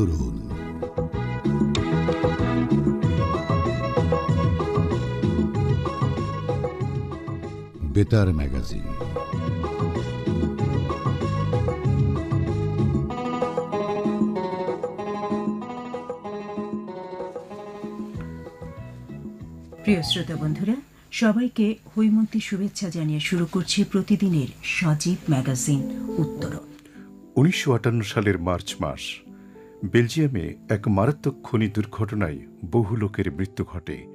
উত্তরণ বেতার ম্যাগাজিন। প্রিয় শ্রোতা বন্ধুরা সবাইকে হৈমন্তী শুভেচ্ছা জানিয়ে শুরু করছি প্রতিদিনের সজীব ম্যাগাজিন উত্তরণ। উনিশশো আটান্ন সালের মার্চ মাস। বেলজিয়ামে এক মারাত্মক খনি দুর্ঘটনায় বহু লোকের মৃত্যু ঘটে।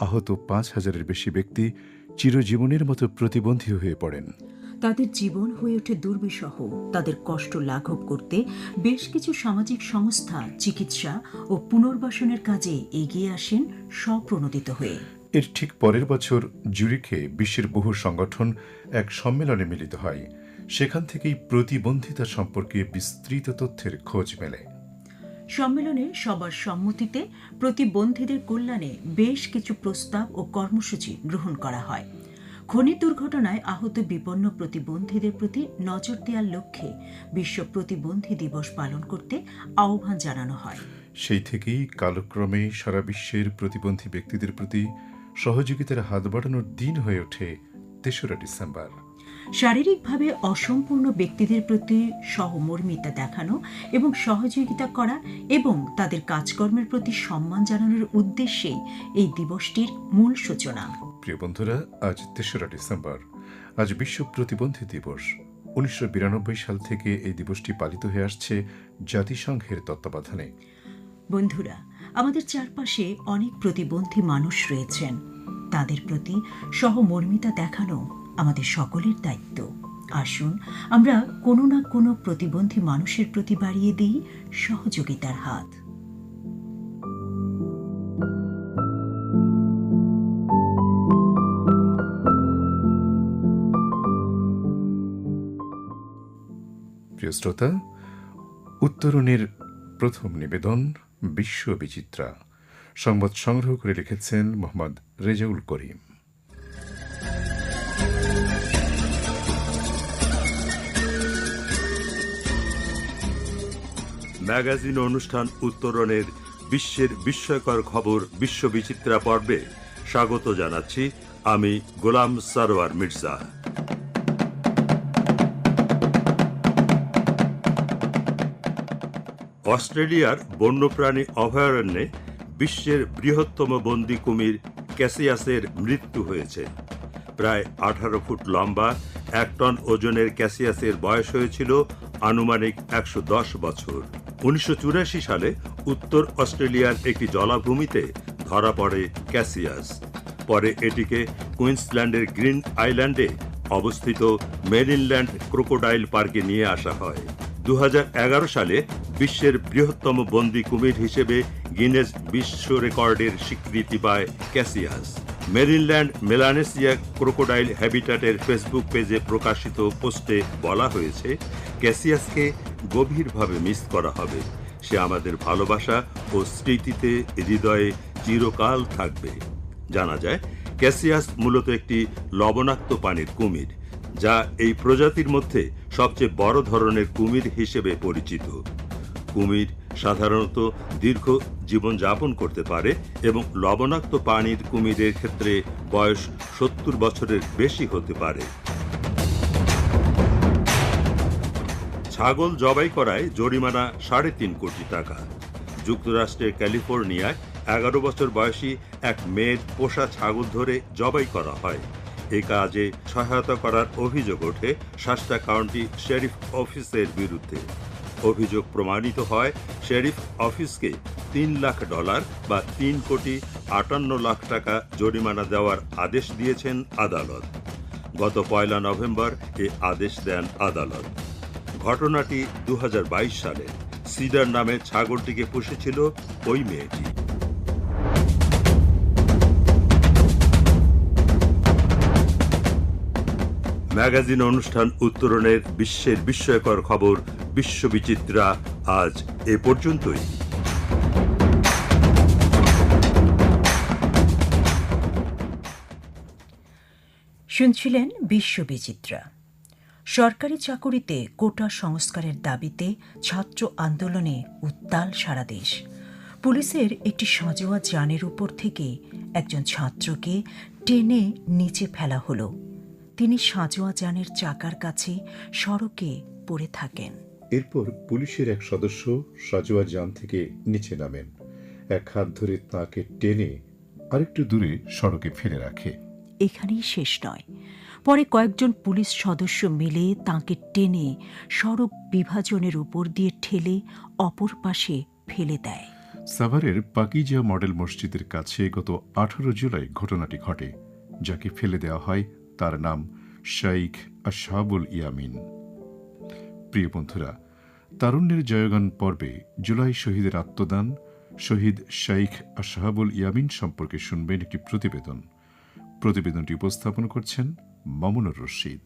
আহত পাঁচ হাজারের বেশি ব্যক্তি চিরজীবনের মতো প্রতিবন্ধী হয়ে পড়েন। তাদের জীবন হয়ে ওঠে দুর্বিষহ। তাদের কষ্ট লাঘব করতে বেশ কিছু সামাজিক সংস্থা চিকিৎসা ও পুনর্বাসনের কাজে এগিয়ে আসেন স্বপ্রণোদিত হয়ে। এর ঠিক পরের বছর জুরিখে বিশ্বের বহু সংগঠন এক সম্মেলনে মিলিত হয়। সেখান থেকেই প্রতিবন্ধিতা সম্পর্কে বিস্তৃত তথ্যের খোঁজ মেলে। সম্মেলনে সবার সম্মতিতে প্রতিবন্ধীদের কল্যাণে বেশ কিছু প্রস্তাব ও কর্মসূচি গ্রহণ করা হয়। খনি দুর্ঘটনায় আহত বিপন্ন প্রতিবন্ধীদের প্রতি নজর দেওয়ার লক্ষ্যে বিশ্ব প্রতিবন্ধী দিবস পালন করতে আহ্বান জানানো হয়। সেই থেকেই কালক্রমে সারা বিশ্বের প্রতিবন্ধী ব্যক্তিদের প্রতি সহযোগিতার হাত বাড়ানোর দিন হয়ে ওঠে তেসরা ডিসেম্বর। শারীরিকভাবে অসম্পূর্ণ ব্যক্তিদের প্রতি সহমর্মিতা দেখানো এবং সহযোগিতা করা এবং তাদের কাজকর্মের প্রতি সম্মান জানানোর উদ্দেশ্যেই এই দিবসটির মূল সূচনা। প্রিয় বন্ধুরা আজ তেসরা ডিসেম্বর। আজ বিশ্ব প্রতিবন্ধী দিবস। উনিশশো বিরানব্বই সাল থেকে এই দিবসটি পালিত হয়ে আসছে জাতিসংঘের তত্ত্বাবধানে। বন্ধুরা আমাদের চারপাশে অনেক প্রতিবন্ধী মানুষ রয়েছেন। তাদের প্রতি সহমর্মিতা দেখানো আমাদের সকলের দায়িত্ব। আসুন, আমরা কোনো না কোনো প্রতিবন্ধী মানুষের প্রতি বাড়িয়ে দিই সহযোগিতার হাত। প্রিয় শ্রোতা, উত্তরণের প্রথম নিবেদন বিশ্ববিচিত্রা সংবাদ সংগ্রহ করে লিখেছেন মোহাম্মদ রেজাউল করিম। ম্যাগাজিন অনুষ্ঠান উত্তরণের বিশ্বের বিস্ময়কর খবর বিশ্ববিচিত্রা পর্বে স্বাগত জানাচ্ছি আমি গোলাম সারোয়ার মির্জা। অস্ট্রেলিয়ার বন্যপ্রাণী অভয়ারণ্যে বিশ্বের বৃহত্তম বন্দি কুমির ক্যাসিয়াসের মৃত্যু হয়েছে। প্রায় আঠারো ফুট লম্বা, এক টন ওজনের ক্যাসিয়াসের বয়স হয়েছিল আনুমানিক একশো দশ বছর। উনিশশো চুরাশি সালে উত্তর অস্ট্রেলিয়ার একটি জলাভূমিতে ধরা পড়ে ক্যাসিয়াস। পরে এটিকে কুইন্সল্যান্ডের গ্রিন আইল্যান্ডে অবস্থিত মেরিনল্যান্ড ক্রোকোডাইল পার্কে নিয়ে আসা হয়। দু হাজার এগারো সালে বিশ্বের বৃহত্তম বন্দি কুমির হিসেবে গিনেস বিশ্ব রেকর্ডের স্বীকৃতি পায় ক্যাসিয়াস। মেরিনল্যান্ড মেলানেসিয়া ক্রোকোডাইল হ্যাবিটাটের ফেসবুক পেজে প্রকাশিত পোস্টে বলা হয়েছে, ক্যাসিয়াসকে গভীরভাবে মিস করা হবে। সে আমাদের ভালোবাসা ও স্মৃতিতে হৃদয়ে চিরকাল থাকবে। জানা যায়, ক্যাসিয়াস মূলত একটি লবণাক্ত পানির কুমির, যা এই প্রজাতির মধ্যে সবচেয়ে বড় ধরনের কুমির হিসেবে পরিচিত। কুমির সাধারণত দীর্ঘ জীবনযাপন করতে পারে এবং লবণাক্ত পানির কুমিরের ক্ষেত্রে বয়স সত্তর বছরের বেশি হতে পারে। ছাগল জবাই করায় জরিমানা সাড়ে তিন কোটি টাকা। যুক্তরাষ্ট্রের ক্যালিফোর্নিয়ায় এগারো বছর বয়সী এক মেয়ের পোষা ছাগল ধরে জবাই করা হয়। এই কাজে সহায়তা করার অভিযোগ ওঠে শাস্তা কাউন্টি শেরিফ অফিসের বিরুদ্ধে। অভিযোগ প্রমাণিত হয়, শেরিফ অফিসকে তিন লাখ ডলার বা তিন কোটি আটান্ন লাখ টাকা জরিমানা দেওয়ার আদেশ দিয়েছেন আদালত। গত পয়লা নভেম্বর এ আদেশ দেন আদালত। ঘটনাটি দুহাজার বাইশ সালে সিডার নামে ছাগলটিকে পুষেছিল ওই মেয়েটি। ম্যাগাজিন অনুষ্ঠান উত্তরণের বিশ্বের বিস্ময়কর খবর বিশ্ববিচিত্রা আজ এ পর্যন্তই। শুনছিলেন বিশ্ববিচিত্রা। সরকারি চাকুরিতে কোটা সংস্কারের দাবিতে ছাত্র আন্দোলনে উত্তাল সারা দেশ। পুলিশের একটি সাজোয়া যানের উপর থেকে একজন ছাত্রকে টেনে নিচে ফেলা হলো। তিনি সাজোয়া যানের চাকার কাছে সড়কে পড়ে থাকেন। এরপর পুলিশের এক সদস্য সাজোয়া যান থেকে নিচে নামেন। এক হাত ধরে তাকে টেনে আরেকটু দূরে সড়কে ফেলে রাখে। এখানেই শেষ নয়। পরে কয়েকজন পুলিশ সদস্য মিলে তাঁকে টেনে সড়ক বিভাজনের উপর দিয়ে ঠেলে অপর পাশে ফেলে দেয়। সাভারের পাকিজা মডেল মসজিদের কাছে গত আঠারো জুলাই ঘটনাটি ঘটে যাকে ফেলে দেওয়া হয় তার নাম শাইখ আশাবুল ইয়ামিন। প্রিয় বন্ধুরা, তারুণ্যের জয়গান পর্বে জুলাই শহীদের আত্মদান, শহীদ শাইখ আশাহাবুল ইয়ামিন সম্পর্কে শুনবেন একটি প্রতিবেদন। প্রতিবেদনটি উপস্থাপন করছেন মামুনুর রশিদ।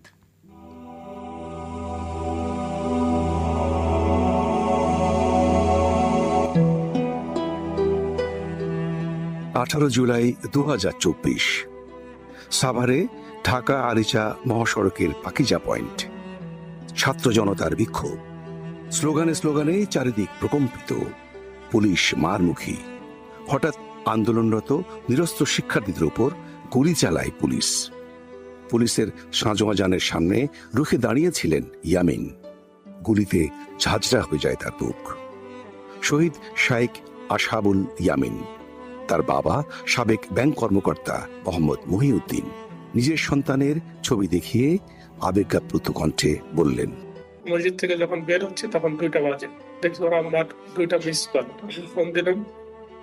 আঠারো জুলাই দু হাজার চব্বিশ। সাভারে ঢাকা আরিচা মহাসড়কের পাকিজা পয়েন্ট। ছাত্র জনতার বিক্ষোভ। স্লোগানে স্লোগানে চারিদিক প্রকম্পিত। পুলিশ মারমুখী। হঠাৎ আন্দোলনরত, নিরস্ত্র শিক্ষার্থীদের উপর গুলি চালায় পুলিশ। পুলিশের সাঁজোয়া যানের সামনে রুখে দাঁড়িয়েছিলেন ইয়ামিন। গুলিতে ঝাঁঝরা হয়ে যায় তার বুক। শহীদ শাইক আশাবুল ইয়ামিন, তার বাবা সাবেক ব্যাংক কর্মকর্তা মোহাম্মদ মহিউদ্দিন। নিজের সন্তানের ছবি দেখিয়ে আবেগাপ্লুত কণ্ঠে বললেন, মসজিদ থেকে যখন বের হচ্ছে, তখন দুইটা বাজে। দেখছি ওরা আমার দুইটা মিস কল ফোন দিলাম।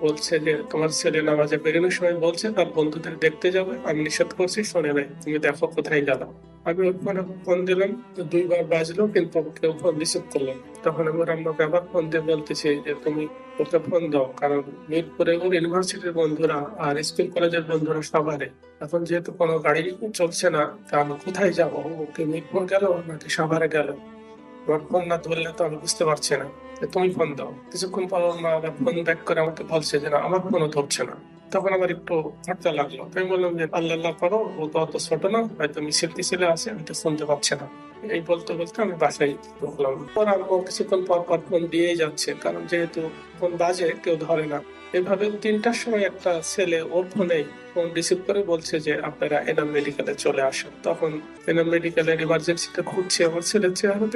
বলছে যে তোমার ছেলে নামাজে বেরোনোর সময় বলছে, তার বন্ধুদের দেখতে যাবে। আমি নিষেধ করছি, শোনে নাই তুমি দেখো কোথায় গেল। আমি ওখানে ফোন দিলাম দুইবার বাজলো, কিন্তু কেউ ফোন রিসিভ করলাম তখন আমি ওর আম্মাকে আবার ফোন দিয়ে বলতেছি যে, তুমি ওকে ফোন দাও, কারণ মিরপুরে ওর ইউনিভার্সিটির বন্ধুরা আর স্কুল কলেজের বন্ধুরা সবারে এখন যেহেতু কোনো গাড়ি চলছে না, তা আমি কোথায় যাব? ওকে মিরপুর গেল নাকি সাভারে গেল? আমার ফোন না ধরলে তো আমি বুঝতে পারছি না। তুমি ফোন দাও। কিছুক্ষণ পর মা ফোন ব্যাক করে আমাকে বলছে যে, না, আমার ফোনও ধরছে না। তখন আমার একটু হাঁটতে লাগল। আমি বললাম যে, আল্লাহ আল্লাহ করো, ও তো অত ছোট না, হয়তো মিছিল টিছিলে আছে, আমি তো শুনতে পাচ্ছি না। এই বলতে বলতে আমি বাসায় ঢুকলাম। পর আর কিছুক্ষণ পর পর ফোন দিয়েই যাচ্ছে, কারণ যেহেতু ফোন বাজে, কেউ ধরে না। এভাবে তিনটার সময় একটা ছেলে ওর ফোনেই ফোন রিসিভ করে বলছে যে, আপনারা এনাম মেডিকেলে চলে আসুন। তখন এনাম মেডিকেলের ইমার্জেন্সিতে খুঁজছে আমার ছেলের চেহারা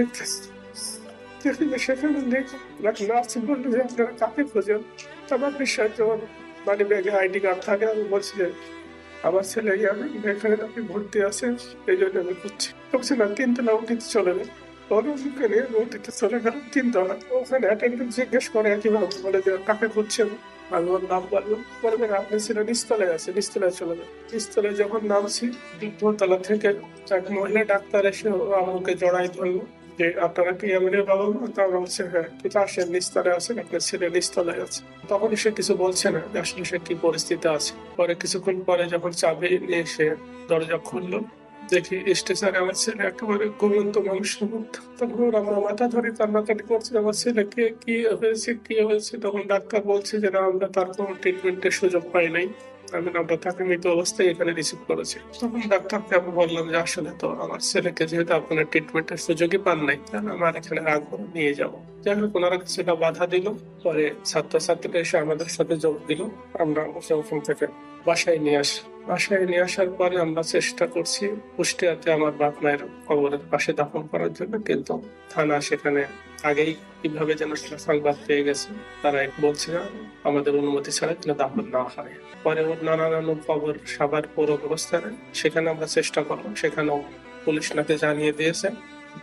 যেখানে সেখানে দেখি নার্সিং বলল যে আপনারা কাকে খোঁজেন? আমার বিশ্বাস যখন মানে ব্যাগে আইডি কার্ড থাকে, আমি বলছি যে আমার ছেলে আমি এখানে আপনি ভর্তি আছেন এই জন্য আমি করছি বলছে না তিনতলা উঠিতে চলে নিয়ে উঠিতে চলে গেল তিনতলা ওখানে জিজ্ঞেস করে বলে যে আছে চলে যখন নামছি দ্বিতীয়তলা থেকে এক মহিলা ডাক্তার এসে আমাকে জড়াই ধরলো। যে আপনারা কি এমএলএ বাবা মা তা আমরা বলছে হ্যাঁ কিন্তু আসেন নিস্তলায় আছেন আপনার ছেলে নিস্তলায় আছে তখন সে কিছু বলছে না আসলে সে কি পরিস্থিতি আছে পরে কিছুক্ষণ পরে যখন চাবি নিয়ে এসে দরজা খুললো দেখি স্টেশনে আমার ছেলে একেবারে ঘুমন্ত মানুষের মতো তখন আমার মাথা ধরে কান্নাকাটি করছে আমার ছেলেকে কি হয়েছে কি হয়েছে তখন ডাক্তার বলছে যে না আমরা তার কোনো ট্রিটমেন্টের সুযোগ পাই নাই আমি তাকে মৃত অবস্থায় এখানে রিসিভ করেছি। তখন ডাক্তারকে আমি বললাম যে, আসলে তো আমার ছেলেকে যেহেতু আপনার ট্রিটমেন্টের সুযোগই পান নাই তাহলে আমার এখানে রাখব নিয়ে যাব। যাই হোক, ওনারা কিছুটা বাধা দিল। পরে ছাত্রছাত্রীরা এসে আমাদের সাথে যোগ দিল। আমরা ওখান থেকে বাসায় নিয়ে আসি বাসায় নিয়ে আসার পরে আমরা চেষ্টা করছি কুষ্টিয়াতে আমার বাপ মায়ের কবরের পাশে দাফন করার জন্য, কিন্তু থানা সেখানে আগেই কীভাবে যেন সংবাদ পেয়ে গেছে, তারা বলছে না আমাদের অনুমতি ছাড়া যেন দাফন না হয় পরে ওর নানা নানু কবর সাবার পৌর অবস্থানে, সেখানে আমরা চেষ্টা করলাম, সেখানেও পুলিশ নাকি জানিয়ে দিয়েছে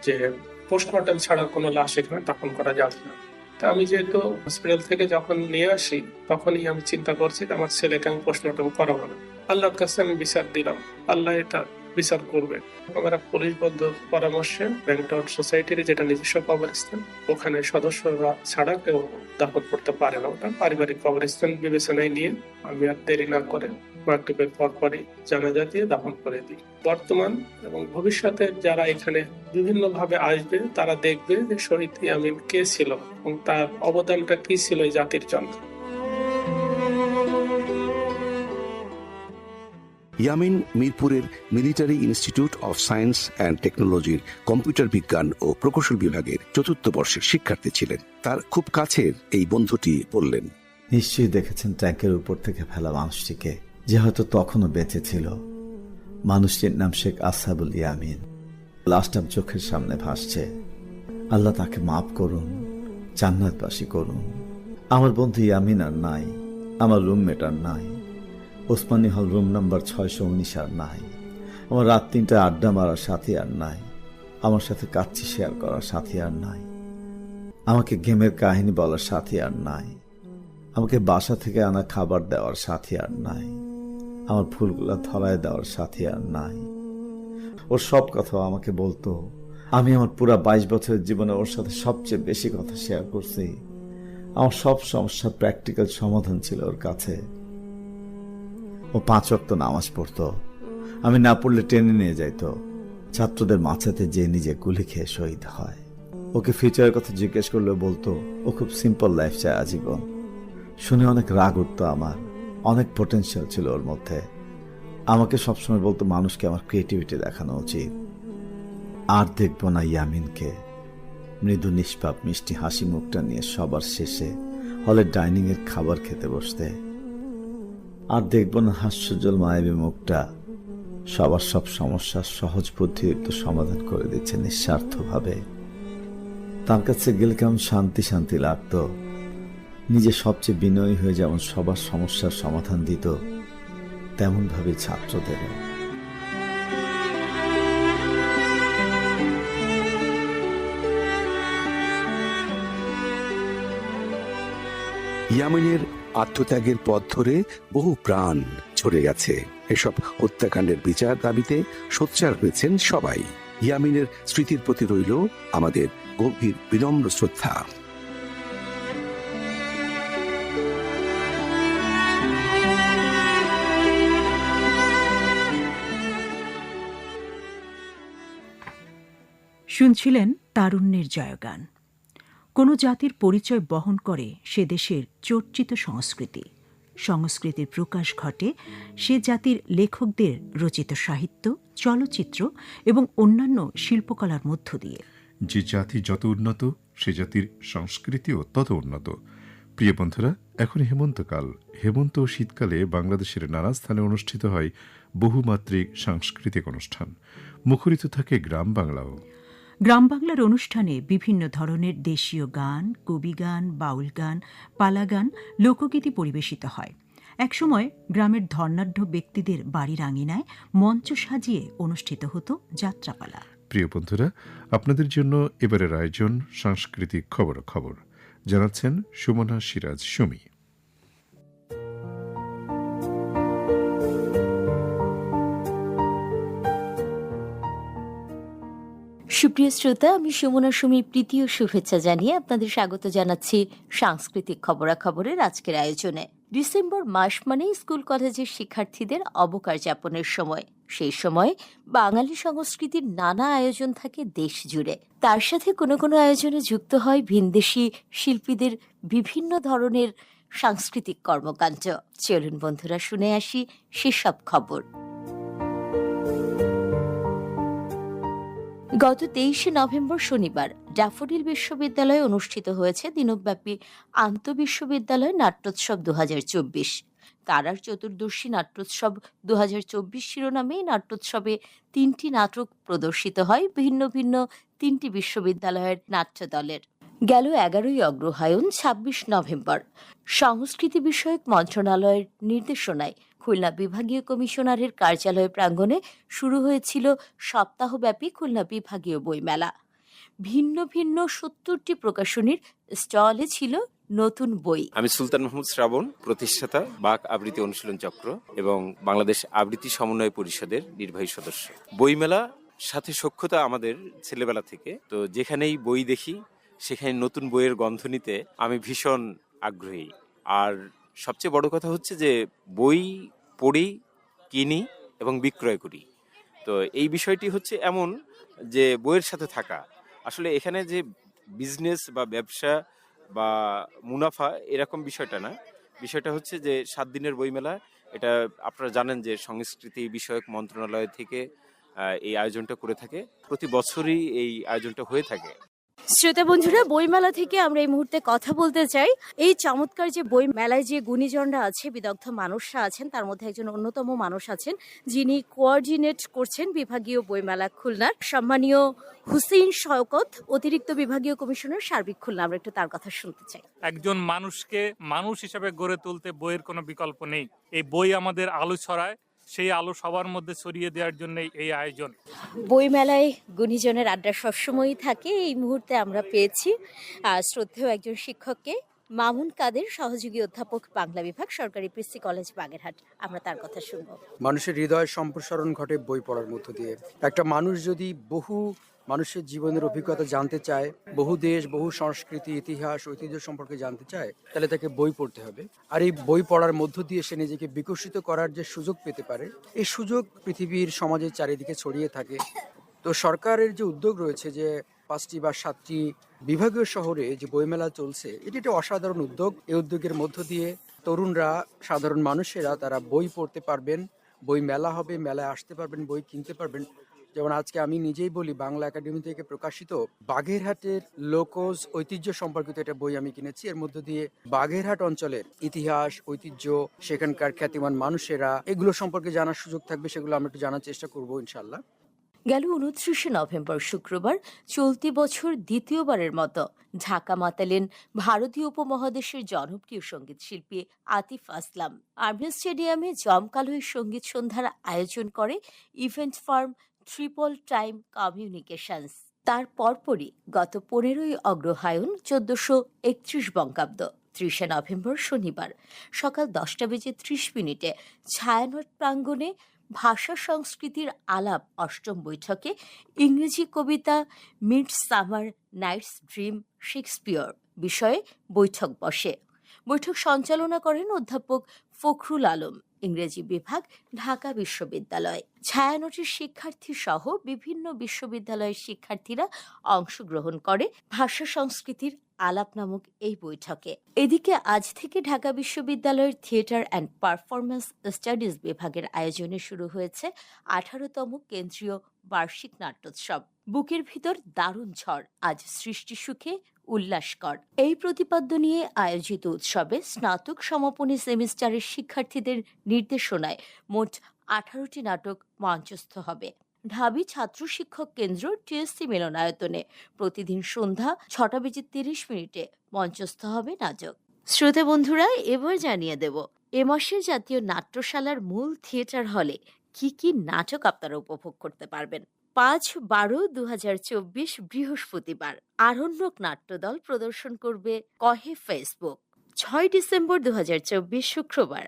যে পোস্টমর্টম ছাড়া কোনো লাশ এখানে দাফন করা যাবে না। তা আমি যেহেতু হসপিটাল থেকে যখন নিয়ে আসি, তখনই আমি চিন্তা করছি আমার ছেলেকে আমি পোস্টমর্টম করাবো না। আল্লাহর কাছে আমি বিচার দিলাম। আল্লাহ এটা বিচার করবে। আমরা পুলিশ বদ্ধ পরামর্শে ব্যাংকটাউন সোসাইটির যেটা নিজস্ব কবরস্থান, ওখানে সদস্যরা ছাড়া কেউ দাপন করতে পারে না। ওটা পারিবারিক কবরস্থান বিবেচনায় নিয়ে আমি আর দেরি না করে মাগরিবের পর পরই জানাজা দিয়ে দাফন করে দিই। বর্তমান এবং ভবিষ্যতে যারা এখানে বিভিন্ন ভাবে আসবে, তারা দেখবে যে শহীদ ইয়ামিন কে ছিল এবং তার অবদানটা কি ছিল এই জাতির জন্য। ইয়ামিন মিরপুরের military institute of science and টেকনোলজির কম্পিউটার বিজ্ঞান ও প্রকৌশল বিভাগের চতুর্থ বর্ষের শিক্ষার্থী ছিলেন। তার খুব কাছের এই বন্ধুটি বললেন, নিশ্চয়ই দেখেছেন ট্যাঙ্কের উপর থেকে ফেলা মানুষটিকে, যে হয়তো তখনও বেঁচে ছিল। মানুষটির নাম শেখ আসাবুল ইয়ামিন। লাশটা চোখের সামনে ভাসছে। আল্লাহ তাকে মাফ করুন, জান্নাতবাসী করুন। আমার বন্ধু ইয়ামিন আর নাই, আমার রুমমেট আর নাই। ওসমানী হল রুম নাম্বার ছয়শো উনিশ আর নাই। আমার রাত তিনটা আড্ডা মারার সাথী আর নাই। আমার সাথে কাচ্ছি শেয়ার করার সাথী আর নাই। আমাকে গেমের কাহিনী বলার সাথী আর নাই। আমাকে বাসা থেকে আনা খাবার দেওয়ার সাথী আর নাই। আমার ফুলগুলা ধরায় দেওয়ার সাথী আর নাই। ওর সব কথা আমাকে বলতো। আমি আমার পুরা বাইশ বছরের জীবনে ওর সাথে সবচেয়ে বেশি কথা শেয়ার করছি। আমার সব সমস্যার প্র্যাকটিক্যাল সমাধান ছিল ওর কাছে। ও পাঁচ ওয়াক্ত নামাজ পড়তো। আমি না পড়লে টেনে নিয়ে যাইত। ছাত্রদের মাছাতে যে নিজে গুলি খেয়ে শহীদ হয়। ওকে ফিউচারের কথা জিজ্ঞেস করলে বলতো, ও খুব সিম্পল লাইফ চায় আজীবন। শুনে অনেক রাগ উঠতো আমার। অনেক পোটেনশিয়াল ছিল ওর মধ্যে। আমাকে সবসময় বলতো, মানুষকে আমার ক্রিয়েটিভিটি দেখানো উচিত। আর দেখব না ইয়ামিনকে। মৃদু নিষ্পাপ মিষ্টি হাসি মুখটা নিয়ে সবার শেষে হলের ডাইনিং এর খাবার খেতে বসতে আর দেখব না হাস্যজ্জ্বল মায়াবী মুখটা। সবার সব সমস্যার সহজ বুদ্ধিযুক্ত সমাধান করে দিচ্ছে নিঃস্বার্থভাবে। তার কাছে গেলে কেমন শান্তি শান্তি লাগতো। নিজে সবচেয়ে বিনয়ী হয়ে যেমন সবার সমস্যার সমাধান দিত তেমন ভাবে ছাত্রদেরও। ইয়ামিনের আত্মত্যাগের পথ ধরে বহু প্রাণ ঝরে গেছে। এসব হত্যাকাণ্ডের বিচার দাবিতে সোচ্চার হয়েছেন সবাই। ইয়ামিনের স্মৃতির প্রতি রইল আমাদের গভীর বিনম্র শ্রদ্ধা। শুনছিলেন তারুণ্যের জয়গান। কোনো জাতির পরিচয় বহন করে সে দেশের চর্চিত সংস্কৃতি। সংস্কৃতির প্রকাশ ঘটে সে জাতির লেখকদের রচিত সাহিত্য, চলচ্চিত্র এবং অন্যান্য শিল্পকলার মধ্য দিয়ে। যে জাতি যত উন্নত, সে জাতির সংস্কৃতিও তত উন্নত। প্রিয় বন্ধুরা, এখন হেমন্তকাল। হেমন্ত ও শীতকালে বাংলাদেশের নানা স্থানে অনুষ্ঠিত হয় বহুমাত্রিক সাংস্কৃতিক অনুষ্ঠান। মুখরিত থাকে গ্রাম বাংলাও। গ্রাম বাংলার অনুষ্ঠানে বিভিন্ন ধরনের দেশীয় গান কবিগান বাউল গান, পালা গান লোকগীতি পরিবেশিত হয়। একসময় গ্রামের ধর্নাঢ্য ব্যক্তিদের বাড়ির আঙিনায় মঞ্চ সাজিয়ে অনুষ্ঠিত হতো যাত্রাপালা। প্রিয় বন্ধুরা, আপনাদের জন্য এবারের আয়োজন সাংস্কৃতিক খবর খবর জানাচ্ছেন সুমনা সিরাজ সুমি। সুপ্রিয় শ্রোতা, আমি সুমনা সুমি, প্রীতি ও শুভেচ্ছা জানিয়ে আপনাদের স্বাগত জানাচ্ছি সাংস্কৃতিক খবরাখবরের আজকের আয়োজনে। ডিসেম্বর মাস মানেই স্কুল কলেজের শিক্ষার্থীদের অবকাশ যাপনের সময়। সেই সময় বাঙালি সংস্কৃতির নানা আয়োজন থাকে দেশ জুড়ে। তার সাথে কোনো কোনো আয়োজনে যুক্ত হয় ভিনদেশি শিল্পীদের বিভিন্ন ধরনের সাংস্কৃতিক কর্মকাণ্ড। চলুন বন্ধুরা, শুনে আসি সেসব খবর। গত তেইশে নভেম্বর শনিবার ড্যাফোডিল বিশ্ববিদ্যালয়ে অনুষ্ঠিত হয়েছে দিনব্যাপী আন্তঃবিশ্ববিদ্যালয় নাট্যোৎসব দু তারার চতুর্দশী নাট্যোৎসব দু শিরোনামে নাট্যোৎসবে তিনটি নাটক প্রদর্শিত হয় ভিন্ন ভিন্ন তিনটি বিশ্ববিদ্যালয়ের নাট্য দলের গেল এগারোই অগ্রহায়ণ, ছাব্বিশ নভেম্বর। সংস্কৃতি বিষয়ক মন্ত্রণালয়ের নির্দেশনায় খুলনা বিভাগীয় কমিশনারের কার্যালয় প্রাঙ্গণে শুরু হয়েছিল সপ্তাহব্যাপী খুলনা বিভাগীয় বইমেলা। ভিন্ন ভিন্ন সত্তরটি প্রকাশনীর স্টলে ছিল নতুন বই। আমি সুলতান মাহমুদ শ্রাবণ, প্রতিষ্ঠাতা, বাক আবৃত্তি অনুশীলন চক্র এবং বাংলাদেশ আবৃত্তি সমন্বয় পরিষদের নির্বাহী সদস্য। বইমেলা সাথে সক্ষতা আমাদের ছেলেবেলা থেকে। তো যেখানেই বই দেখি সেখানে নতুন বইয়ের গন্ধ নিতে আমি ভীষণ আগ্রহী। আর সবচেয়ে বড় কথা হচ্ছে যে, বই পড়ি, কিনি এবং বিক্রয় করি। তো এই বিষয়টি হচ্ছে এমন যে, বইয়ের সাথে থাকা। আসলে এখানে যে বিজনেস বা ব্যবসা বা মুনাফা এরকম বিষয়টা না। বিষয়টা হচ্ছে যে, সাত দিনের বইমেলা, এটা আপনারা জানেন যে, সংস্কৃতি বিষয়ক মন্ত্রণালয় থেকে এই আয়োজনটা করে থাকে। প্রতি বছরই এই আয়োজনটা হয়ে থাকে। শ্রোতা বন্ধুরা, বইমেলা থেকে আমরা এই মুহূর্তে কথা বলতে চাই। এই চমৎকার যে বই মেলায় যে গুণীজনরা আছে, বিদগ্ধ মানুষরা আছেন, তার মধ্যে একজন অন্যতম মানুষ আছেন, যিনি কোঅর্ডিনেট করছেন বিভাগীয় বইমেলা খুলনার। সম্মানীয় হুসেইন শওকত, অতিরিক্ত বিভাগীয় কমিশনার সার্বিক খুলনা। আমরা একটু তার কথা শুনতে চাই। একজন মানুষকে মানুষ হিসেবে গড়ে তুলতে বইয়ের কোনো বিকল্প নেই। এই বই আমাদের আলো ছড়ায় সেই আলো সবার মধ্যে ছড়িয়ে দেওয়ার জন্য এই আয়োজন। বইমেলায় গুণীজনের আড্ডা সবসময়ই থাকে। এই মুহূর্তে আমরা পেয়েছি শ্রদ্ধেয় একজন শিক্ষককে মামুন কাদের সহযোগী অধ্যাপক বাংলা বিভাগ সরকারি পিসি কলেজ বাগেরহাট। আমরা তার কথা শুনব। মানুষের হৃদয় সম্প্রসারণ ঘটে বই পড়ার মধ্য দিয়ে। একটা মানুষ যদি বহু মানুষের জীবনের অভিজ্ঞতা জানতে চায়, বহু দেশ, বহু সংস্কৃতি, ইতিহাস, ঐতিহ্য সম্পর্কে জানতে চায়, তাহলে তাকে বই পড়তে হবে। আর এই বই পড়ার মধ্য দিয়ে সে নিজেকে বিকশিত করার যে সুযোগ পেতে পারে, এই সুযোগ পৃথিবীর সমাজের চারিদিকে ছড়িয়ে থাকে। তো সরকারের যে উদ্যোগ রয়েছে যে পাঁচটি বা সাতটি বিভাগীয় শহরে যে বইমেলা চলছে, এটি একটা অসাধারণ উদ্যোগ। এই উদ্যোগের মধ্য দিয়ে তরুণরা, সাধারণ মানুষেরা তারা বই পড়তে পারবেন, বই মেলা হবে, মেলায় আসতে পারবেন, বই কিনতে পারবেন। যেমন আজকে আমি নিজেই বলি, বাংলা একাডেমি থেকে প্রকাশিত বাগেরহাটের লোকজ ঐতিহ্য সম্পর্কিত একটা বই আমি কিনেছি। এর মধ্য দিয়ে বাগেরহাট অঞ্চলের ইতিহাস, ঐতিহ্য, সেখানকার খ্যাতিমান মানুষেরা, এগুলো সম্পর্কে জানার সুযোগ থাকবে সেগুলো আমরা একটু জানার চেষ্টা করব ইনশাল্লাহ গেল উনত্রিশে নভেম্বর শুক্রবার, চলতি বছর দ্বিতীয়বারের মতো ঢাকা মাতালেন ভারতীয় উপমহাদেশের জনপ্রিয় সংগীত শিল্পী আতিফ আসলাম। আর্মি স্টেডিয়ামে জমকালো সংগীত সন্ধ্যার আয়োজন করে event firm triple time communications তার পরপরই গত পনেরোই অগ্রহায়ণ চোদ্দশো একত্রিশ বঙ্গাব্দ, ত্রিশে নভেম্বর শনিবার, সকাল দশটা বেজে ত্রিশ মিনিটে ছায়ানট প্রাঙ্গণে ভাষা সংস্কৃতির আলাপ অষ্টম বৈঠকে ইংরেজি কবিতা midsummer night's dream Shakespeare বিষয়ে বৈঠক বসে। বৈঠক সঞ্চালনা করেন অধ্যাপক ফখরুল আলম। ইংরেজি বিভাগ ঢাকা বিশ্ববিদ্যালয়। ছায়ানটির শিক্ষার্থী সহ বিভিন্ন বিশ্ববিদ্যালয়ের শিক্ষার্থীরা অংশগ্রহণ করে ভাষা সংস্কৃতির আলাপ নামক এই বৈঠকে। এদিকে আজ থেকে ঢাকা বিশ্ববিদ্যালয়ের থিয়েটার অ্যান্ড পারফরম্যান্স স্টাডিজ বিভাগের আয়োজনে শুরু হয়েছে আঠারোতম কেন্দ্রীয় বার্ষিক নাট্যোৎসব। বুকের ভিতর দারুণ ঝড়, আজ সৃষ্টি সুখে উল্লাসকর। এই প্রতিপাদ্য নিয়ে আয়োজিত উৎসবে স্নাতক সমাপনী সেমিস্টারের শিক্ষার্থীদের নির্দেশনায় মোট আঠারোটি নাটক মঞ্চস্থ হবে। ঢাবি ছাত্র শিক্ষক কেন্দ্র টিএসসি মিলনায়তনে। প্রতিদিন সন্ধ্যা ছটা বেজে তিরিশ মিনিটে। মঞ্চস্থ হবে নাটক। শ্রোতা বন্ধুরা, এবার জানিয়ে দেব, এ মাসের জাতীয় নাট্যশালার মূল থিয়েটার হলে কি কি নাটক আপনারা উপভোগ করতে পারবেন? পাঁচ বারো দু চব্বিশ বৃহস্পতিবার আরণ্যক নাট্যদল প্রদর্শন করবে কহে ফেসবুক। ছয় ডিসেম্বর দু হাজার চব্বিশ শুক্রবার।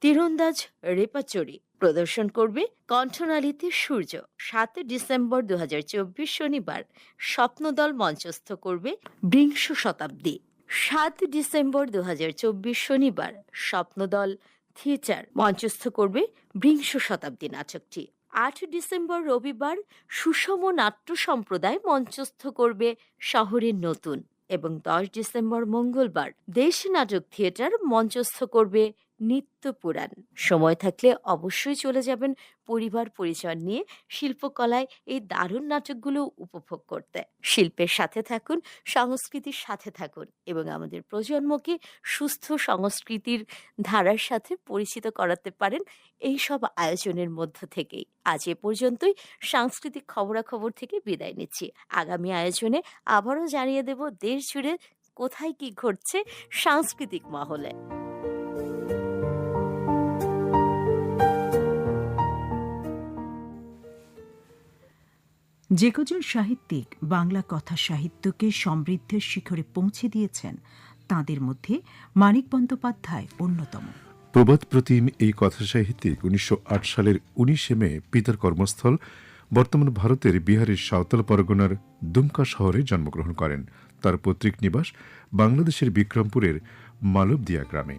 তীরন্দাজ রেপাচুরি। প্রদর্শন করবে কণ্ঠনালীতে সূর্য। সাত ডিসেম্বর দুহাজার চব্বিশ শনিবার স্বপ্নদল মঞ্চস্থ করবে বিংশ শতাব্দী। সাত ডিসেম্বর দুহাজার চব্বিশ শনিবার স্বপ্নদল থিয়েটার মঞ্চস্থ করবে বিংশ শতাব্দী নাটকটি। আট ডিসেম্বর রবিবার সুষম নাট্য সম্প্রদায় মঞ্চস্থ করবে শহরের নতুন। এবং দশ ডিসেম্বর মঙ্গলবার দেশ নাটক থিয়েটার মঞ্চস্থ করবে নিত্য পুরাণ সময় থাকলে অবশ্যই চলে যাবেন পরিবার পরিচয় নিয়ে শিল্পকলায় এই দারুণ নাটকগুলো উপভোগ করতে। শিল্পের সাথে থাকুন, সংস্কৃতির সাথে থাকুন এবং আমাদের প্রজন্মকে সুস্থ সংস্কৃতির ধারার সাথে পরিচিত করাতে পারেন এই সব আয়োজনের মধ্য থেকেই। আজ এ পর্যন্তই। সাংস্কৃতিক খবরাখবর থেকে বিদায় নিচ্ছি। আগামী আয়োজনে আবারও জানিয়ে দেব দেশ জুড়ে কোথায় কি ঘটছে সাংস্কৃতিক মহলে। যে কজন সাহিত্যিক বাংলা কথা সাহিত্যকে সমৃদ্ধের শিখরে পৌঁছে দিয়েছেন তাদের মধ্যে মানিক বন্দ্যোপাধ্যায় অন্যতম। প্রবাদ প্রতিম এই কথা সাহিত্যিক উনিশশো আট সালের উনিশে মে পিতার কর্মস্থল বর্তমান ভারতের বিহারের সাঁওতাল পরগনার দুমকা শহরে জন্মগ্রহণ করেন। তার পৈতৃক নিবাস বাংলাদেশের বিক্রমপুরের মালবদিয়া গ্রামে।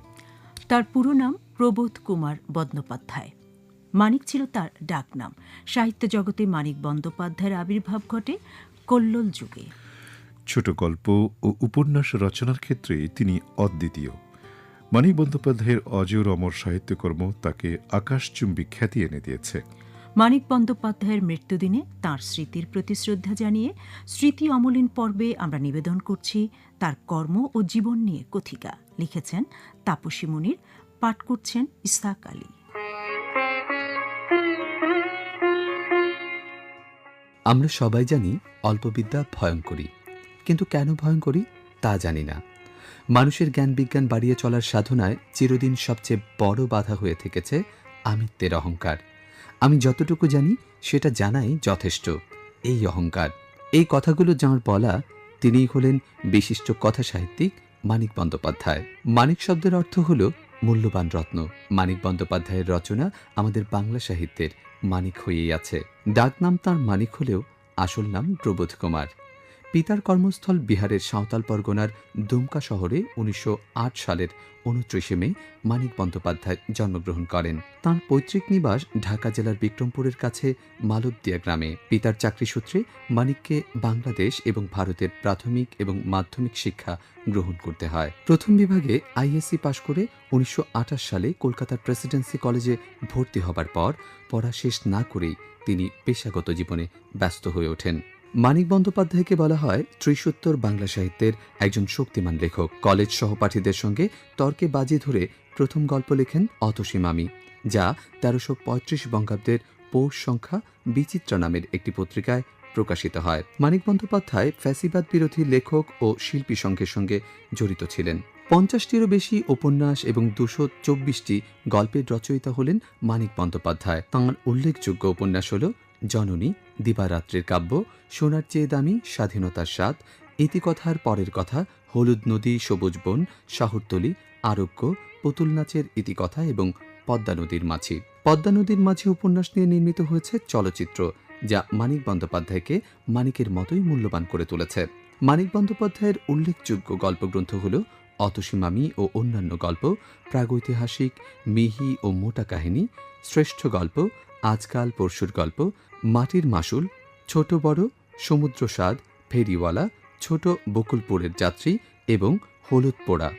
তার পুরো নাম প্রবোধ কুমার বন্দ্যোপাধ্যায়। মানিক ছিল তার ডাকনাম। সাহিত্য জগতে মানিক বন্দ্যোপাধ্যায়ের আবির্ভাব ঘটে কল্লোল যুগে। ছোট গল্প ও উপন্যাস রচনার ক্ষেত্রে তিনি অদ্বিতীয়। মানিক বন্দ্যোপাধ্যায়ের অজর অমর সাহিত্যকর্ম তাকে আকাশচুম্বী খ্যাতি এনে দিয়েছে। মানিক বন্দ্যোপাধ্যায়ের মৃত্যুদিনে তাঁর স্মৃতির প্রতি শ্রদ্ধা জানিয়ে স্মৃতি অমলিন পর্বে আমরা নিবেদন করছি তার কর্ম ও জীবন নিয়ে কথিকা। লিখেছেন তাপসী মুনির পাঠ করছেন ইসাক আলী। আমরা সবাই জানি অল্পবিদ্যা ভয়ঙ্করী। কিন্তু কেন ভয়ঙ্করী? তা জানি না। মানুষের জ্ঞান বিজ্ঞান বাড়িয়ে চলার সাধনায় চিরদিন সবচেয়ে বড় বাধা হয়ে থেকেছে আমিত্বের অহংকার। আমি যতটুকু জানি, সেটা জানাই যথেষ্ট, এই অহংকার। এই কথাগুলো যাঁর বলা, তিনিই হলেন বিশিষ্ট কথা সাহিত্যিক মানিক বন্দ্যোপাধ্যায়। মানিক শব্দের অর্থ হল মূল্যবান রত্ন। মানিক বন্দ্যোপাধ্যায়ের রচনা আমাদের বাংলা সাহিত্যের মানিক হয়েই আছে। ডাকনাম তাঁর মানিক হলেও আসল নাম প্রবোধ কুমার। পিতার কর্মস্থল বিহারের সাঁওতাল পরগনার দুমকা শহরে উনিশশো আট সালের উনত্রিশে মে মানিক বন্দ্যোপাধ্যায় জন্মগ্রহণ করেন। তাঁর পৈতৃক নিবাস ঢাকা জেলার বিক্রমপুরের কাছে মালবদিয়া গ্রামে। পিতার চাকরি সূত্রে মানিককে বাংলাদেশ এবং ভারতের প্রাথমিক এবং মাধ্যমিক শিক্ষা গ্রহণ করতে হয়। প্রথম বিভাগে আইএসসি পাশ করে উনিশশো আঠাশ সালে কলকাতার প্রেসিডেন্সি কলেজে ভর্তি হবার পর পড়া শেষ না করেই তিনি পেশাগত জীবনে ব্যস্ত হয়ে ওঠেন। মানিক বন্দ্যোপাধ্যায়কে বলা হয় ত্রিশোত্তর বাংলা সাহিত্যের একজন শক্তিমান লেখক। কলেজ সহপাঠীদের সঙ্গে তর্কে বাজি ধরে প্রথম গল্প লেখেন অতসীম আমি যা তেরোশো পঁয়ত্রিশ বঙ্গাব্দের পৌষ সংখ্যা বিচিত্রা নামের একটি পত্রিকায় প্রকাশিত হয়। মানিক বন্দ্যোপাধ্যায় ফ্যাসিবাদ বিরোধী লেখক ও শিল্পী সংঘের সঙ্গে জড়িত ছিলেন। পঞ্চাশটিরও বেশি উপন্যাস এবং দুশো চব্বিশটি গল্পের রচয়িতা হলেন মানিক বন্দ্যোপাধ্যায়। তাঁর উল্লেখযোগ্য উপন্যাস হল জননী দিবারাত্রির কাব্য, সোনার চেয়ে দামি, স্বাধীনতার স্বাদ, ইতিকথার পরের কথা, হলুদ নদী, সবুজ বন শহরতলি আরোগ্য, পুতুল নাচের ইতিকথা এবং পদ্মা নদীর মাঝি। পদ্মা নদীর মাঝি উপন্যাস নিয়ে নির্মিত হয়েছে চলচ্চিত্র, যা মানিক বন্দ্যোপাধ্যায়কে মানিকের মতোই মূল্যবান করে তুলেছে। মানিক বন্দ্যোপাধ্যায়ের উল্লেখযোগ্য গল্পগ্রন্থ হল অতসীমামি ও অন্যান্য গল্প, প্রাগৈতিহাসিক, মিহি ও মোটা কাহিনী, শ্রেষ্ঠ গল্প আজকাল পরশুর গল্প, মাটির মাসুল ছোট বড়, সমুদ্র স্বাদ, ফেরিওয়ালা, ছোট বকুলপুরের যাত্রী এবং হলুদ পোড়া।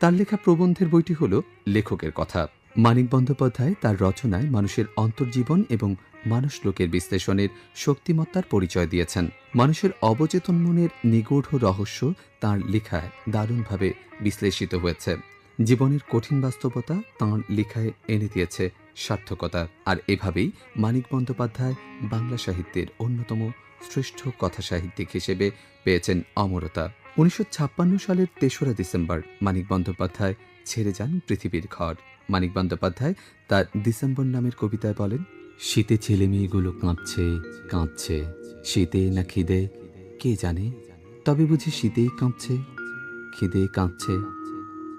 তার লেখা প্রবন্ধের বইটি হল লেখকের কথা। মানিক বন্দ্যোপাধ্যায় তার রচনায় মানুষের অন্তর্জীবন এবং মানুষ লোকের বিশ্লেষণের শক্তিমত্তার পরিচয় দিয়েছেন। মানুষের অবচেতন মনের নিগূঢ় রহস্য তাঁর লেখায় দারুণভাবে বিশ্লেষিত হয়েছে। জীবনের কঠিন বাস্তবতা তাঁর লেখায় এনে দিয়েছে সার্থকতা। আর এভাবেই মানিক বন্দ্যোপাধ্যায় বাংলা সাহিত্যের অন্যতম শ্রেষ্ঠ কথা সাহিত্যিক হিসেবে পেয়েছেন অমরতা। উনিশশো ছাপ্পান্ন সালের তেসরা ডিসেম্বর মানিক বন্দ্যোপাধ্যায় ছেড়ে যান পৃথিবীর ঘর। মানিক বন্দ্যোপাধ্যায় তার ডিসেম্বর নামের কবিতায় বলেন, শীতে ছেলে মেয়েগুলো কাঁপছে, কাঁদছে। শীতে না খিদে, কে জানে? তবে বুঝি শীতেই কাঁপছে, খিদে কাঁদছে।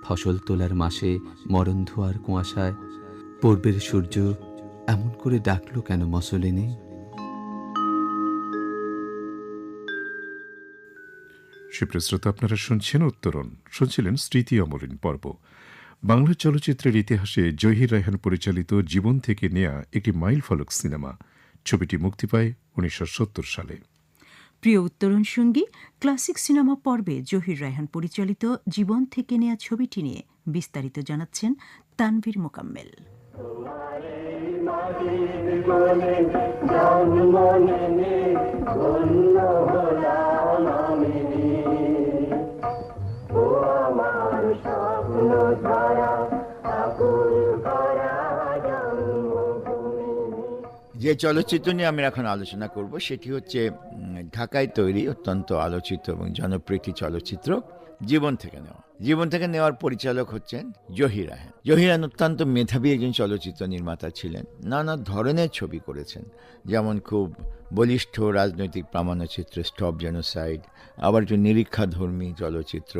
ফসল তোলার মাসে মরণ ধোয়ার কুয়াশায় পূর্বের সূর্য এমন করে ডাকলো কেন মসলিনে? সুপ্রশ্রোতা আপনারা শুনছেন উত্তরণ। শুনছিলেন স্মৃতি অমরিন পর্ব। বাংলা চলচ্চিত্রের ইতিহাসে জহির রায়হান পরিচালিত জীবন থেকে নেয়া একটি মাইল ফলক সিনেমা। ছবিটি মুক্তি পায় উনিশশো সত্তর সালে। প্রিয় উত্তরণ সঙ্গী ক্লাসিক সিনেমা পর্বে জহির রায়হান পরিচালিত জীবন থেকে নেয়া ছবিটি নিয়ে বিস্তারিত জানাচ্ছেন তানভীর মোকাম্মেল। যে চলচ্চিত্র নিয়ে আমি এখন আলোচনা করব, সেটি হচ্ছে ঢাকায় তৈরি অত্যন্ত আলোচিত এবং জনপ্রিয় চলচ্চিত্র, জীবন থেকে নেওয়া। জীবন থেকে নেওয়ার পরিচালক হচ্ছেন জহির রাহান জহির অত্যন্ত মেধাবী একজন চলচ্চিত্র নির্মাতা ছিলেন। নানা ধরনের ছবি করেছেন, যেমন খুব বলিষ্ঠ রাজনৈতিক প্রামাণ্যচিত্র স্টপ জেনোসাইড, আবার একটু নিরীক্ষাধর্মী চলচ্চিত্র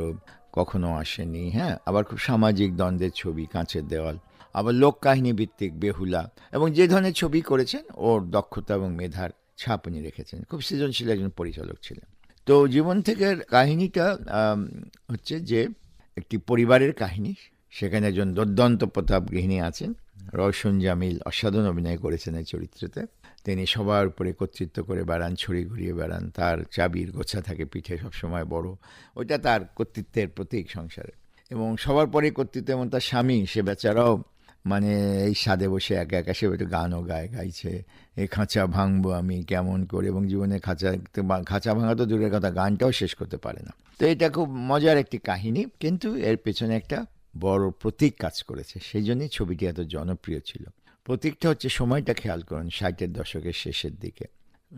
কখনো আসেনি হ্যাঁ আবার খুব সামাজিক দ্বন্দ্বের ছবি, কাঁচের দেওয়াল, আবার লোক কাহিনী ভিত্তিক বেহুলা এবং যে ধরনের ছবি করেছেন, ওর দক্ষতা এবং মেধার ছাপ উনি রেখেছেন। খুব সৃজনশীল একজন পরিচালক ছিলেন। তো জীবন থেকে কাহিনীটা হচ্ছে যে একটি পরিবারের কাহিনী। সেখানে একজন দুর্দান্ত প্রতাপ গৃহিণী আছেন। রওশন জামিল অসাধারণ অভিনয় করেছেন এই চরিত্রতে। তিনি সবার উপরে কর্তৃত্ব করে বেড়ান ছড়ি ঘুরিয়ে বেড়ান। তার চাবির গোছা থাকে পিঠে সবসময় বড়। ওইটা তার কর্তৃত্বের প্রতীক সংসারে। এবং সবার পরে কর্তৃত্ব এবং তার স্বামী, সে বেচারাও মানে এই সাদে বসে একা একা সে একটু গানও গায়, গাইছে। এই খাঁচা ভাঙবো আমি কেমন করে? এবং জীবনে খাঁচা খাঁচা ভাঙা তো দূরের কথা, গানটাও শেষ করতে পারে না। তো এটা খুব মজার একটি কাহিনী, কিন্তু এর পেছনে একটা বড় প্রতীক কাজ করেছে। সেই জন্যই ছবিটি এত জনপ্রিয় ছিল। প্রতীকটা হচ্ছে সময়টা খেয়াল করুন, ষাটের দশকের শেষের দিকে।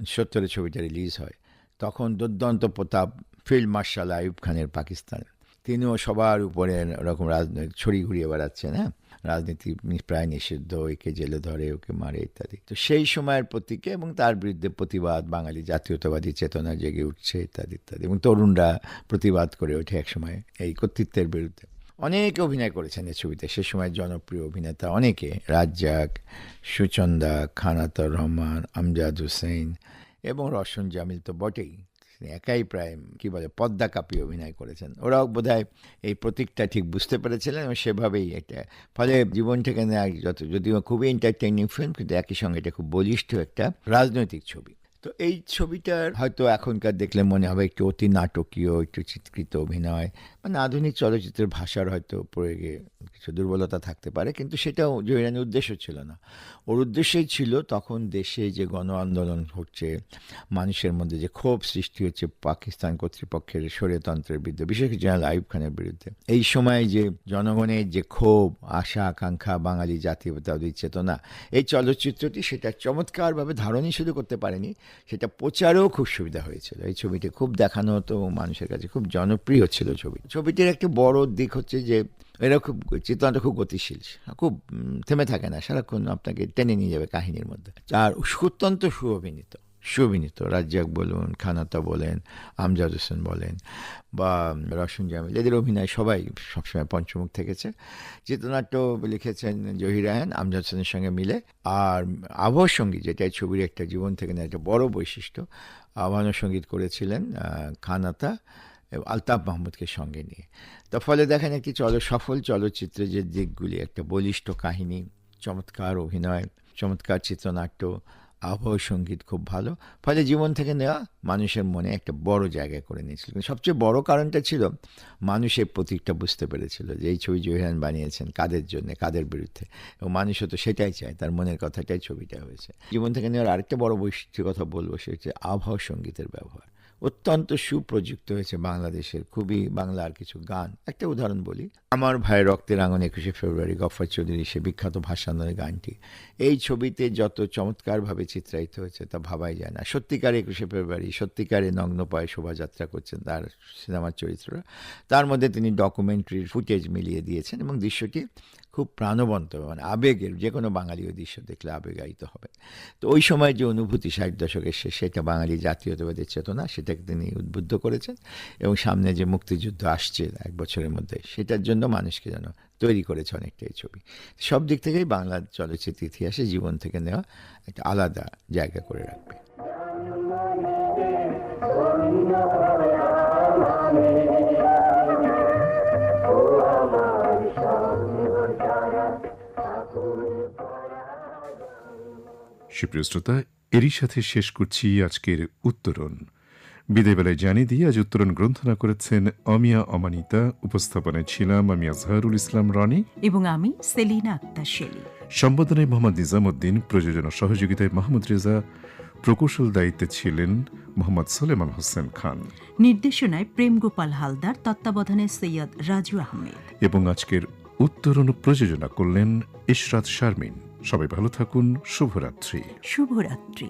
সত্তরে ছবিটা রিলিজ হয়। তখন দুর্দান্ত প্রতাপ, ফিল্ড মার্শাল আইব খানের পাকিস্তান। তিনিও সবার উপরে ওরকম রাজনৈতিক ছড়ি ঘুরিয়ে বেড়াচ্ছেন হ্যাঁ? রাজনীতি প্রায় নিষিদ্ধ, একে জেলে ধরে, ওকে মারে ইত্যাদি। তো সেই সময়ের প্রতীকে এবং তার বিরুদ্ধে প্রতিবাদ, বাঙালি জাতীয়তাবাদী চেতনা জেগে উঠছে ইত্যাদি ইত্যাদি এবং তরুণরা প্রতিবাদ করে ওঠে একসময় এই কর্তৃত্বের বিরুদ্ধে। অনেকে অভিনয় করেছেন এই ছবিতে, সে সময় জনপ্রিয় অভিনেতা অনেকে, রাজ্জাক, সুচন্দা, খানাতর রহমান, আমজাদ হুসেন এবং রশন জামিল তো বটেই। তিনি একাই প্রায় কী বলে, পদ্মা কাপি অভিনয় করেছেন। ওরাও বোধ এই প্রতীকটা ঠিক বুঝতে পেরেছিলেন এবং সেভাবেই একটা ফলে জীবন থেকে যত, যদিও খুবই এন্টারটেইনিং ফিল্ম কিন্তু একই সঙ্গে এটা খুব বলিষ্ঠ একটা রাজনৈতিক ছবি। তো এই ছবিটার হয়তো এখনকার দেখলে মনে হবে একটু অতি নাটকীয়, একটু চিত্রিত অভিনয় মানে আধুনিক চলচ্চিত্রের ভাষার হয়তো প্রয়োগে কিছু দুর্বলতা থাকতে পারে, কিন্তু সেটাও জহিরানির উদ্দেশ্য ছিল না। ওর উদ্দেশ্যই ছিল তখন দেশে যে গণ আন্দোলন হচ্ছে মানুষের মধ্যে যে ক্ষোভ সৃষ্টি হচ্ছে পাকিস্তান কর্তৃপক্ষের স্বৈরতন্ত্রের বিরুদ্ধে, বিশেষ করে জেনারেল আইব খানের বিরুদ্ধে। এই সময় যে জনগণের যে ক্ষোভ, আশা, আকাঙ্ক্ষা, বাঙালি জাতীয়তাবাদী চেতনা, এই চলচ্চিত্রটি সেটা চমৎকারভাবে ধারণই শুধু করতে পারেনি, সেটা প্রচারেও খুব সুবিধা হয়েছিল। এই ছবিটি খুব দেখানো হতো মানুষের কাছে খুব জনপ্রিয় ছিল ছবি ছবিটির একটি বড় দিক হচ্ছে যে, এরা খুব চেতনাটা খুব গতিশীল, খুব থেমে থাকে না, সারাক্ষণ আপনাকে টেনে নিয়ে যাবে কাহিনীর মধ্যে। আর অত্যন্ত সুঅভিনীত সুঅভিনীত রাজ্জাক বলুন, খানাতা বলেন, আমজাদ হোসেন বলেন, বা রসুন জামিল, এদের অভিনয় সবাই সবসময় পঞ্চমুখ থেকেছে। চিত্রনাট্য লিখেছেন জহির রায়হান আমজাদ হোসেনের সঙ্গে মিলে। আর আবহ সংগীত, যেটা ছবির একটা জীবন থেকে না একটা বড় বৈশিষ্ট্য আবহাওয়া সংগীত করেছিলেন খানাতা আলতাফ মাহমুদকে সঙ্গে নিয়ে। তো ফলে দেখেন একটি চল সফল চলচ্চিত্রের যে দিকগুলি, একটা বলিষ্ঠ কাহিনী, চমৎকার অভিনয়, চমৎকার চিত্রনাট্য আবহাওয়া সংগীত খুব ভালো। ফলে জীবন থেকে নেওয়া মানুষের মনে একটা বড় জায়গা করে নিয়েছিল। সবচেয়ে বড় কারণটা ছিল, মানুষের প্রতীকটা বুঝতে পেরেছিল যে এই ছবি জহিরান বানিয়েছেন কাদের জন্য, কাদের বিরুদ্ধে। এবং মানুষও তো সেটাই চায়, তার মনের কথাটাই ছবিটা হয়েছে। জীবন থেকে নেওয়ার আরেকটা বড় বৈশিষ্ট্যের কথা বলব সে হচ্ছে আবহাওয়া সঙ্গীতের ব্যবহার। অত্যন্ত সুপ্রযুক্ত হয়েছে বাংলাদেশের, খুবই বাংলার কিছু গান। একটা উদাহরণ বলি। আমার ভাই রক্তের আঙন একুশে ফেব্রুয়ারি গফর চৌধুরী সে বিখ্যাত ভাষান্তরের গানটি। এই ছবিতে যত চমৎকারভাবে চিত্রায়িত হয়েছে তা ভাবাই যায় না। সত্যিকার একুশে ফেব্রুয়ারি সত্যিকারে নগ্নপায়ে শোভাযাত্রা করছেন তার সিনেমার চরিত্ররা। তার মধ্যে তিনি ডকুমেন্টারির ফুটেজ মিলিয়ে দিয়েছেন এবং দৃশ্যটি খুব প্রাণবন্ত মানে আবেগের যে কোনো বাঙালি ওই দৃশ্য দেখলে আবেগায়িত হবে। তো ওই সময় যে অনুভূতি ষাট দশকের শেষ, সেটা বাঙালি জাতীয়তাবাদের চেতনা, সেটাকে তিনি উদ্বুদ্ধ করেছেন এবং সামনে যে মুক্তিযুদ্ধ আসছে এক বছরের মধ্যে, সেটার জন্য মানুষকে যেন তৈরি করেছে অনেকটা এই ছবি। সব দিক থেকেই বাংলা চলচ্চিত্র ইতিহাসে জীবন থেকে নেওয়া একটা আলাদা জায়গা করে রাখবে। সুপ্রিয় শ্রোতা এরই সাথে শেষ করছি আজকের উত্তরণ। বিদায়বেলায় জানিয়ে দিয়ে আজ উত্তরণ গ্রন্থনা করেছেন অমিয়া অমানিতা উপস্থাপনায় ছিলাম আমি আজহারুল ইসলাম রনি। এবং আমি সেলিনা আক্তার শেলি। সম্বোধনায় মোহাম্মদ নিজামুদ্দিন প্রযোজনা সহযোগিতায় মাহমুদ রেজা প্রকৌশল দায়িত্বে ছিলেন মোহাম্মদ সোলেমান হোসেন খান। নির্দেশনায় প্রেম গোপাল হালদার তত্ত্বাবধানে সৈয়দ রাজু আহমেদ। এবং আজকের উত্তরণ প্রযোজনা করলেন ইশরাত শারমিন। সবাই ভালো থাকুন শুভরাত্রি। শুভরাত্রি।